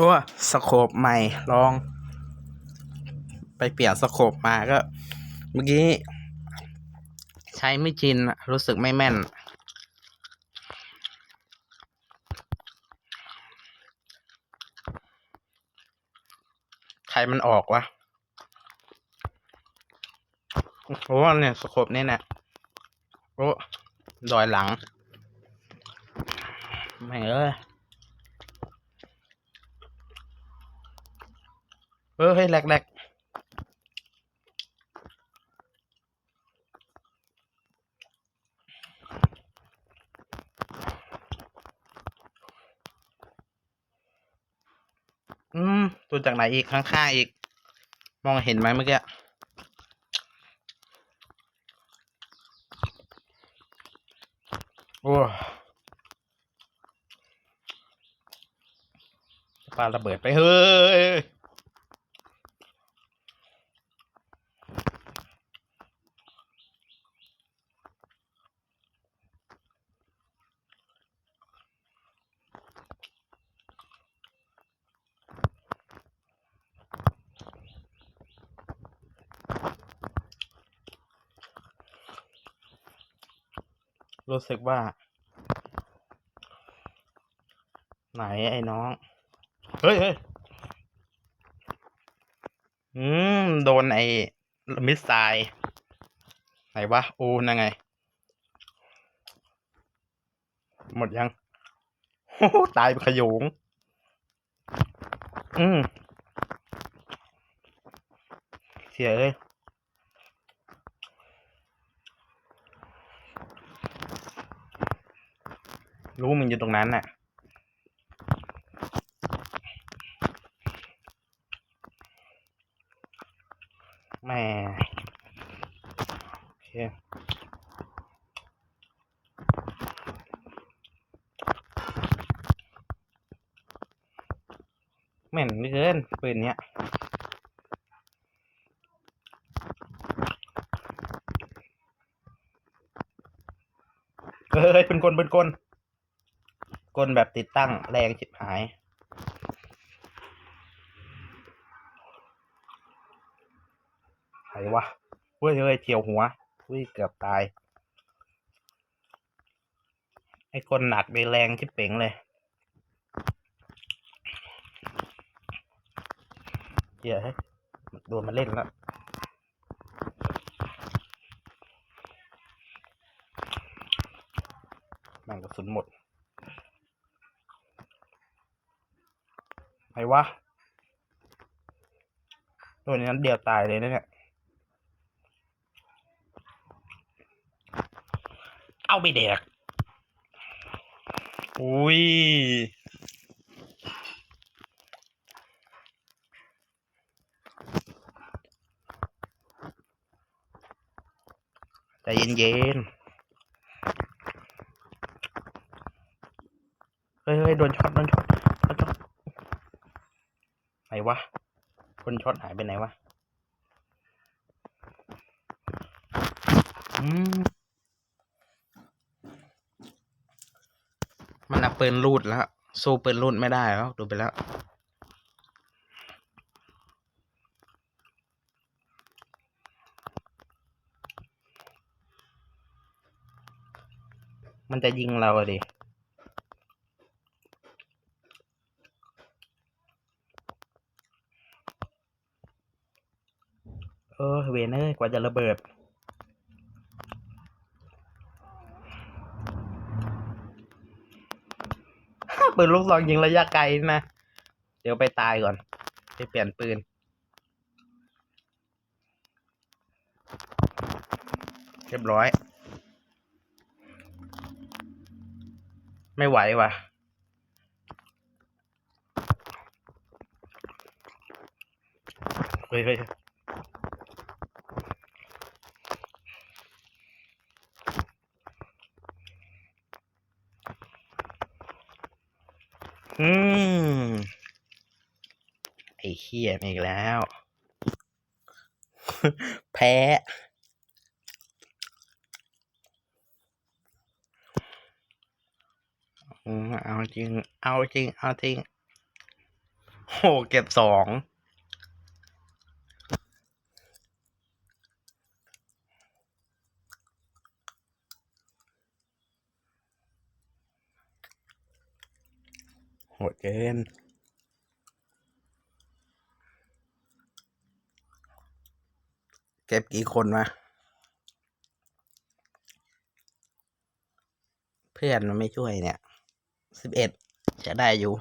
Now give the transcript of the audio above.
โอ้สโคปใหม่ลอง ไปเปลี่ยนสโคปมาก็ เมื่อกี้ ใช้ไม่ชินรู้สึกไม่แม่น ใครมันออกวะโอ้เนี่ยสโคปนี่นะโอ้ดอยหลัง ไม่เอ้ย เออเฮ้ยแหลกแหลกอืมตัวจากไหนอีกข้างๆอีก มองเห็นไหมเมื่อกี้โอ้ปาระเบิดไปเฮ้ย รู้สึกว่า ไหนไอ้น้อง เฮ้ยเฮ้ยอืม โดนไอ้มิสไซล์ไหนวะโอ้นั่นไง หมดยังโอ้ตายไปขยง อืมเสียเลย รู้มึงอยู่ตรงนั้นน่ะ แม่โอเคแม่นเหลือเกินปืนเนี้ยเฮ้ยเป็นกลเป็นกล กลแบบติดตั้งแรงชิบหายใครวะเฮ้ยเฮ้ยเฉียวหัวอุ้ยเกือบตาย ไอ้คนหนักไปแรงชิบเป๋งเลยเหี้ยเฮ้ยโดนมาเล่นแล้วแม่งกระสุนหมด ไหนวะโดนนั้นเดียวตายเลยนะเนี่ย เอาไปเด็กอุ้ยใจเย็นๆเฮ้ยเฮ้ยโดนช็อตโดนช็อตโดนช็อตไหน วะ คนช็อตหายไปไหนวะอืมมันเอาปืนรูดแล้ว สู้ปืนรูดไม่ได้แล้ว ดูไปแล้ว มันจะยิงเราอะดิ เออเวนเอ้ยกว่าจะระเบิด ปืนลูกซองยิงระยะไกลนะ เดี๋ยวไปตายก่อน ไปเปลี่ยนปืน เรียบร้อย ไม่ไหวว่ะเฮ้ยเฮ้ย อืม ไอ้เขี้ยมอีกแล้ว แพ้ เอาจริง เอาจริง เอาจริงโหเก็บสอง หดเกินเก็บกี่คนวะเพื่อนมันไม่ช่วยเนี่ยสิบเอ็ดจะได้อยู่